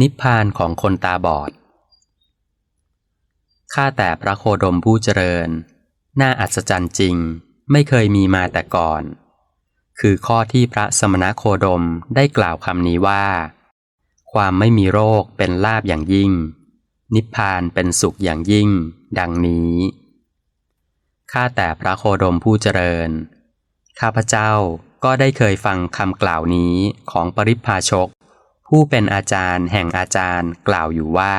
นิพพานของคนตาบอด ข้าแต่พระโคดมผู้เจริญ น่าอัศจรรย์จริง ไม่เคยมีมาแต่ก่อน คือข้อที่พระสมณโคดมได้กล่าวคำนี้ว่า ความไม่มีโรคเป็นลาบอย่างยิ่ง นิพพานเป็นสุขอย่างยิ่ง ดังนี้ ข้าแต่พระโคดมผู้เจริญ ข้าพเจ้าก็ได้เคยฟังคำกล่าวนี้ของปริพาชก ผู้เป็นอาจารย์แห่งอาจารย์กล่าวอยู่ว่า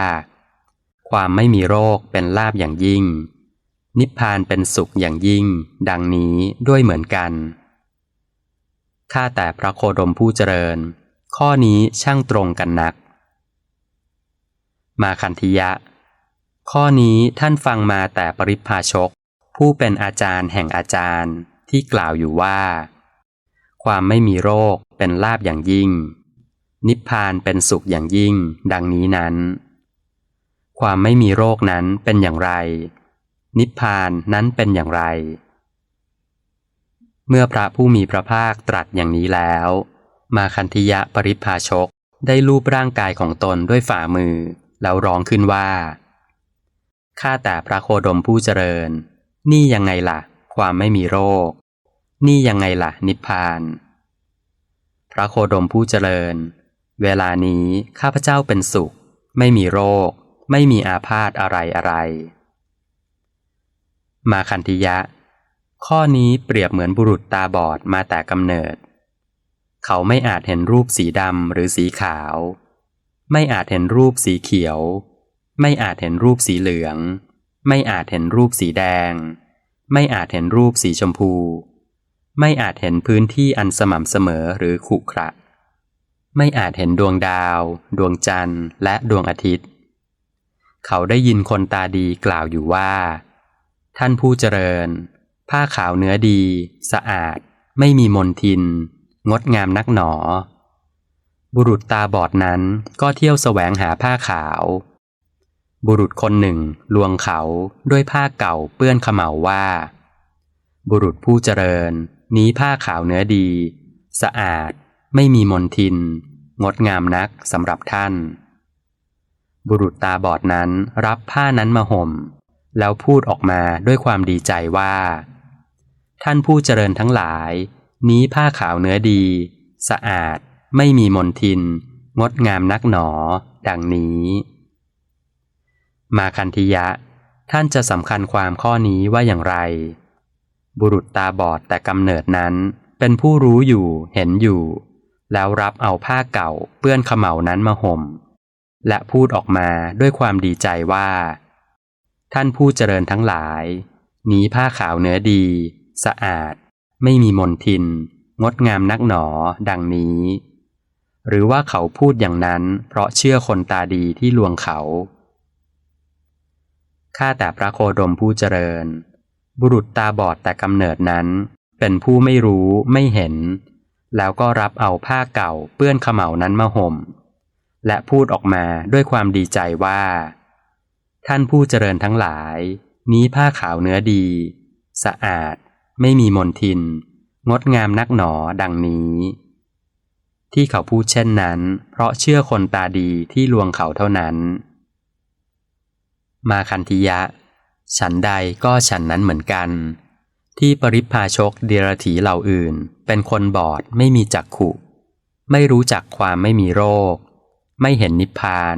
ความไม่มีโรคเป็นลาบอย่างยิ่ง นิพพานเป็นสุขอย่างยิ่ง ดังนี้ด้วยเหมือนกัน ข้าแต่พระโคดมผู้เจริญ ข้อนี้ช่างตรงกันนัก มาคันธิยะ ข้อนี้ท่านฟังมาแต่ปริพาชก ผู้เป็นอาจารย์แห่งอาจารย์ที่กล่าวอยู่ว่า ความไม่มีโรคเป็นลาบอย่างยิ่ง นิพพานเป็นสุขอย่างยิ่ง ดังนี้นั้น ความไม่มีโรคนั้นเป็นอย่างไร นิพพานนั้นเป็นอย่างไร เมื่อพระผู้มีพระภาคตรัสอย่างนี้แล้ว มาคันธิยะปริพาชกได้ลูบร่างกายของตนด้วยฝ่ามือ แล้วร้องขึ้นว่า ข้าแต่พระโคดมผู้เจริญ นี่ยังไงล่ะ ความไม่มีโรค นี่ยังไงล่ะ นิพพาน พระโคดมผู้เจริญ เวลานี้ข้าพเจ้าเป็นสุข ไม่มีโรค ไม่มีอาพาธอะไรอะไร มาคันธิยะ ข้อนี้เปรียบเหมือนบุรุษตาบอดมาแต่กำเนิด เขาไม่อาจเห็นรูปสีดำหรือสีขาว ไม่อาจเห็นรูปสีเขียว ไม่อาจเห็นรูปสีเหลือง ไม่อาจเห็นรูปสีแดง ไม่อาจเห็นรูปสีชมพู ไม่อาจเห็นพื้นที่อันสม่ำเสมอหรือขุขระ ไม่อาจเห็นดวงดาว ดวงจันทร์และดวงอาทิตย์ เขาได้ยินคนตาดีกล่าวอยู่ว่า ท่านผู้เจริญ ผ้าขาวเนื้อดี สะอาด ไม่มีมนทิน งดงามนักหนอ บุรุษตาบอดนั้นก็เที่ยวแสวงหาผ้าขาว บุรุษคนหนึ่งลวงเขาด้วยผ้าเก่าเปื้อนขมเหลาว่า บุรุษผู้เจริญ นี้ผ้าขาวเนื้อดี สะอาดไม่มีมนทิน งดงามนักสำหรับท่าน บุรุษตาบอดนั้นรับผ้านั้นมาห่ม แล้วพูดออกมาด้วยความดีใจว่า ท่านผู้เจริญทั้งหลาย นี้ผ้าขาวเนื้อดี สะอาดไม่มีมนทิน งดงามนักหนอ ดังนี้ มาคันธิยะ ท่านจะสำคัญความข้อนี้ว่าอย่างไร บุรุษตาบอดแต่กำเนิดนั้นเป็นผู้รู้อยู่เห็นอยู่ แล้วรับเอาผ้าเก่าเปื้อนขมเหลานั้นมาห่ม และพูดออกมาด้วยความดีใจว่า ท่านผู้เจริญทั้งหลาย นี้ผ้าขาวเนื้อดี สะอาด ไม่มีมนทิน งดงามนักหนอ ดังนี้ หรือว่าเขาพูดอย่างนั้น เพราะเชื่อคนตาดีที่ลวงเขาข้าแต่พระโคดมผู้เจริญ บุรุษตาบอดแต่กำเนิดนั้น เป็นผู้ไม่รู้ไม่เห็น แล้วก็รับเอาผ้าเก่าเปื้อนขมเหลานั้นมาห่ม และพูดออกมาด้วยความดีใจว่า ท่านผู้เจริญทั้งหลาย นี้ผ้าขาวเนื้อดี สะอาด ไม่มีมนทิน งดงามนักหนอดังนี้ ที่เขาพูดเช่นนั้น เพราะเชื่อคนตาดีที่ลวงเขาเท่านั้น มาคันธิยะ ฉันใดก็ฉันนั้นเหมือนกัน ที่ปริพาชกเดรถีเหล่าอื่น เป็นคนบอดไม่มีจักขุ ไม่รู้จักความไม่มีโรค ไม่เห็นนิพพาน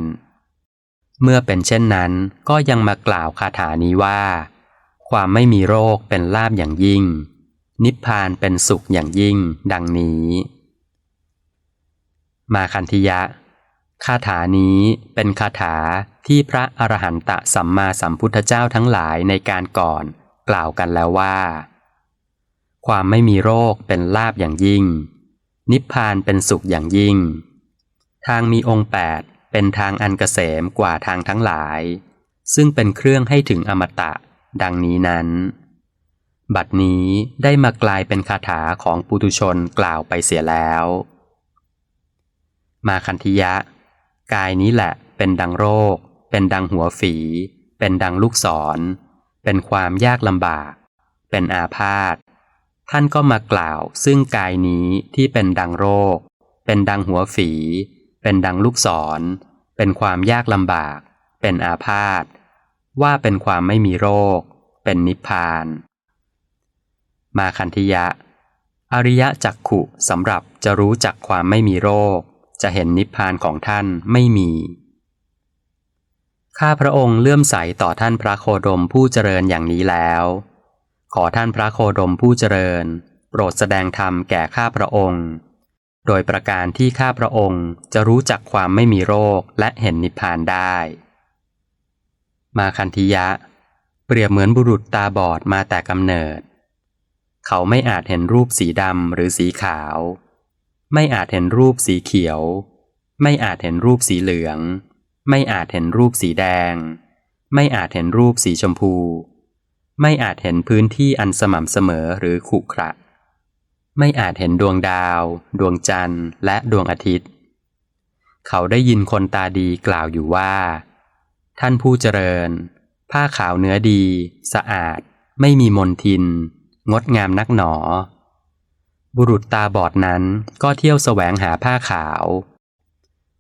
เมื่อเป็นเช่นนั้นก็ยังมากล่าวคาถานี้ว่า ความไม่มีโรคเป็นลาบอย่างยิ่ง นิพพานเป็นสุขอย่างยิ่ง ดังนี้ มาคันธิยะ คาถานี้เป็นคาถาที่พระอรหันตสัมมาสัมพุทธเจ้าทั้งหลายในการก่อน กล่าวกันแล้วว่า ความไม่มีโรคเป็นลาบอย่างยิ่ง นิพพานเป็นสุขอย่างยิ่ง ทางมีองค์แปดเป็นทางอันเกษมกว่าทางทั้งหลาย ซึ่งเป็นเครื่องให้ถึงอมตะ ดังนี้นั้น บัดนี้ได้มากลายเป็นคาถาของปุตุชนกล่าวไปเสียแล้ว มาคันธิยะ กายนี้แหละเป็นดังโรค เป็นดังหัวฝี เป็นดังลูกศร เป็นความยากลำบาก เป็นอาพาธ ท่านก็มากล่าว ซึ่งกายนี้ที่เป็นดังโรค เป็นดังหัวฝี เป็นดังลูกศร เป็นความยากลำบาก เป็นอาพาธว่าเป็นความไม่มีโรค เป็นนิพพาน มาคันธิยะ อริยะจักขุสำหรับจะรู้จักความไม่มีโรค จะเห็นนิพพานของท่านไม่มีข้าพระองค์เลื่อมใสต่อท่านพระโคดมผู้เจริญอย่างนี้แล้ว ขอท่านพระโคดมผู้เจริญ โปรดแสดงธรรมแก่ข้าพระองค์ โดยประการที่ข้าพระองค์จะรู้จักความไม่มีโรคและเห็นนิพพานได้ มาคันธิยะ เปรียบเหมือนบุรุษตาบอดมาแต่กำเนิด เขาไม่อาจเห็นรูปสีดำหรือสีขาว ไม่อาจเห็นรูปสีเขียว ไม่อาจเห็นรูปสีเหลือง ไม่อาจเห็นรูปสีแดง ไม่อาจเห็นรูปสีชมพู ไม่อาจเห็นพื้นที่อันสม่ำเสมอหรือขรุขระ ไม่อาจเห็นดวงดาว ดวงจันทร์และดวงอาทิตย์ เขาได้ยินคนตาดีกล่าวอยู่ว่า ท่านผู้เจริญ ผ้าขาวเนื้อดี สะอาด ไม่มีมนทิน งดงามนักหนอ บุรุษตาบอดนั้นก็เที่ยวแสวงหาผ้าขาว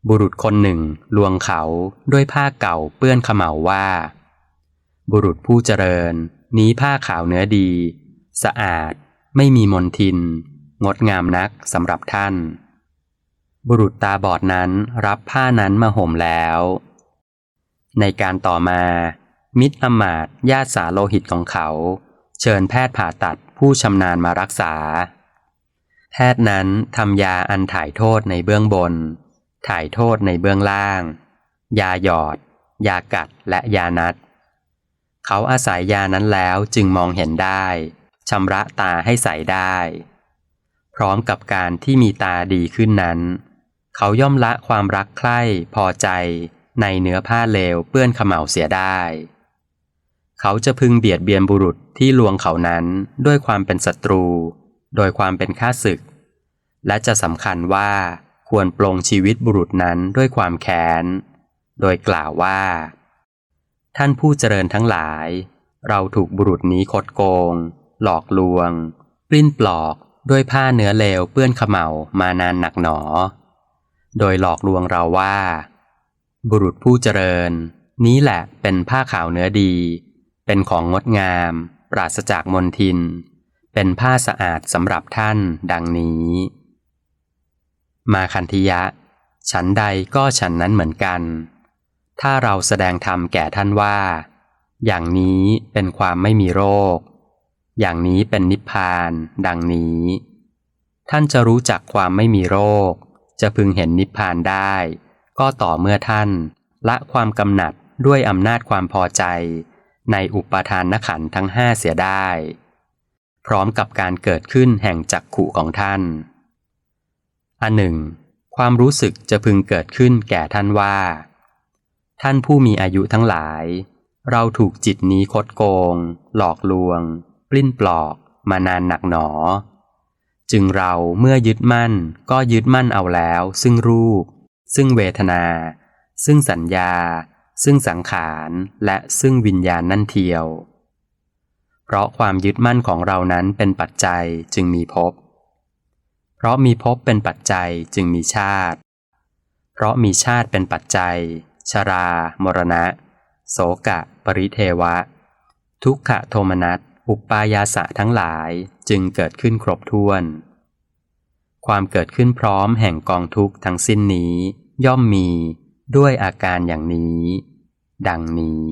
บุรุษคนหนึ่งลวงเขาด้วยผ้าเก่าเปื้อนขมเหลาว่า บุรุษผู้เจริญ นี้ผ้าขาวเนื้อดี สะอาด ไม่มีมนทิน งดงามนักสำหรับท่าน บุรุษตาบอดนั้นรับผ้านั้นมาห่มแล้ว ในการต่อมา มิตรอมาตย์ญาติสาโลหิตของเขา เชิญแพทย์ผ่าตัดผู้ชำนาญมารักษา แพทย์นั้นทำยาอันถ่ายโทษในเบื้องบน ถ่ายโทษในเบื้องล่าง ยาหยอด ยากัดและยานัด เขาอาศัยยานั้นแล้วจึงมองเห็นได้ชำระตาให้ใสได้ พร้อมกับการที่มีตาดีขึ้นนั้น เขาย่อมละความรักใคร่พอใจในเนื้อผ้าเลวเปื้อนขมเหลาเสียได้ เขาจะพึงเบียดเบียนบุรุษที่ลวงเขานั้นด้วยความเป็นศัตรู โดยความเป็นข้าศึก และจะสำคัญว่าควรปลงชีวิตบุรุษนั้นด้วยความแค้น โดยกล่าวว่า ท่านผู้เจริญทั้งหลาย เราถูกบุรุษนี้คดโกง หลอกลวง ปลิ้นปลอกด้วยผ้าเนื้อเลวเปื้อนขมเหลามานานหนักหนอ โดยหลอกลวงเราว่า บุรุษผู้เจริญ นี้แหละเป็นผ้าขาวเนื้อดี เป็นของงดงาม ปราศจากมลทิน เป็นผ้าสะอาดสำหรับท่านดังนี้ มาคันธิยะ ฉันใดก็ฉันนั้นเหมือนกัน ถ้าเราแสดงธรรมแก่ท่านว่า อย่างนี้เป็นความไม่มีโรค อย่างนี้เป็นนิพพาน ดังนี้ ท่านจะรู้จักความไม่มีโรค จะพึงเห็นนิพพานได้ ก็ต่อเมื่อท่าน ละความกำหนัดด้วยอำนาจความพอใจ ในอุปทานนขันทั้งห้าเสียได้ พร้อมกับการเกิดขึ้นแห่งจักขุของท่าน อันหนึ่ง ความรู้สึกจะพึงเกิดขึ้นแก่ท่านว่า ท่านผู้มีอายุทั้งหลาย เราถูกจิตนี้คดโกง หลอกลวง ปลิ้นปลอกมานานหนักหนอ จึงเราเมื่อยึดมั่นก็ยึดมั่นเอาแล้ว ซึ่งรูป ซึ่งเวทนา ซึ่งสัญญา ซึ่งสังขารและซึ่งวิญญาณนั่นเทียว เพราะความยึดมั่นของเรานั้นเป็นปัจจัยจึงมีภพเพราะมีภพเป็นปัจจัยจึงมีชาติ เพราะมีชาติเป็นปัจจัย ชรา มรณะ โสกะ ปริเทวะ ทุกขโทมนัส อุปายาสะทั้งหลายจึงเกิดขึ้นครบถ้วน ความเกิดขึ้นพร้อมแห่งกองทุกข์ทั้งสิ้นนี้ ย่อมมีด้วยอาการอย่างนี้ ดังนี้